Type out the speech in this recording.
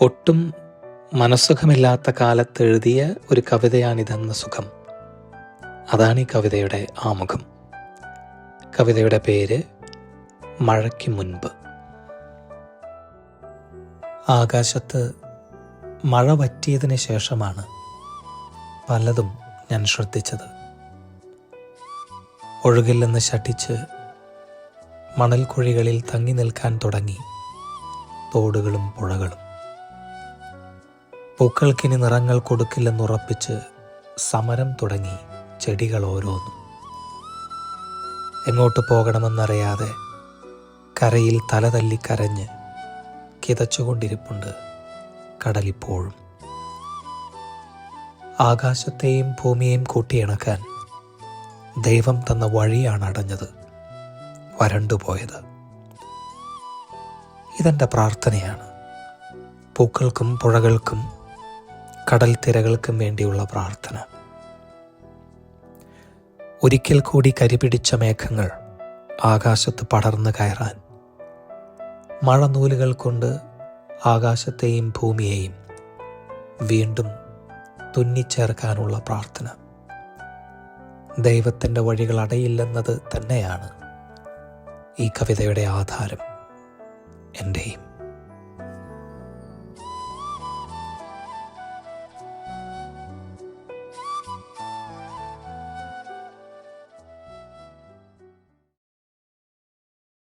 ഒട്ടും മനസ്സുഖമില്ലാത്ത കാലത്ത് എഴുതിയ ഒരു കവിതയാണിതെന്ന സുഖം. അതാണ് ഈ കവിതയുടെ ആമുഖം. കവിതയുടെ പേര് മഴയ്ക്ക് മുൻപ്. ആകാശത്ത് മഴ പറ്റിയതിന് ശേഷമാണ് പലതും ഞാൻ ശ്രദ്ധിച്ചത്. ഒഴുകിൽ നിന്ന് ശഠിച്ച് മണൽക്കുഴികളിൽ തങ്ങി നിൽക്കാൻ തുടങ്ങി തോടുകളും പുഴകളും. പൂക്കൾക്കിനി നിറങ്ങൾ കൊടുക്കില്ലെന്നുറപ്പിച്ച് സമരം തുടങ്ങി ചെടികൾ ഓരോന്നും. എങ്ങോട്ട് പോകണമെന്നറിയാതെ കരയിൽ തലതല്ലി കരഞ്ഞ് കിതച്ചുകൊണ്ടിരിപ്പുണ്ട് കടലിപ്പോഴും. ആകാശത്തെയും ഭൂമിയെയും കൂട്ടിയിണക്കാൻ ദൈവം തന്ന വഴിയാണ് അടഞ്ഞത് വരണ്ടുപോയത്. ഇതെന്റെ പ്രാർത്ഥനയാണ്. പൂക്കൾക്കും പുഴകൾക്കും കടൽ തിരകൾക്കും വേണ്ടിയുള്ള പ്രാർത്ഥന. ഒരിക്കൽ കൂടി കരിപിടിച്ച മേഘങ്ങൾ ആകാശത്ത് പടർന്നു കയറാൻ. മഴനൂലുകൾ കൊണ്ട് ആകാശത്തെയും ഭൂമിയെയും വീണ്ടും തുന്നിച്ചേർക്കാനുള്ള പ്രാർത്ഥന. ദൈവത്തിന്റെ വഴികൾ അടയില്ലെന്നത് തന്നെയാണ് ഈ കവിതയുടെ ആധാരം. എന്റെയും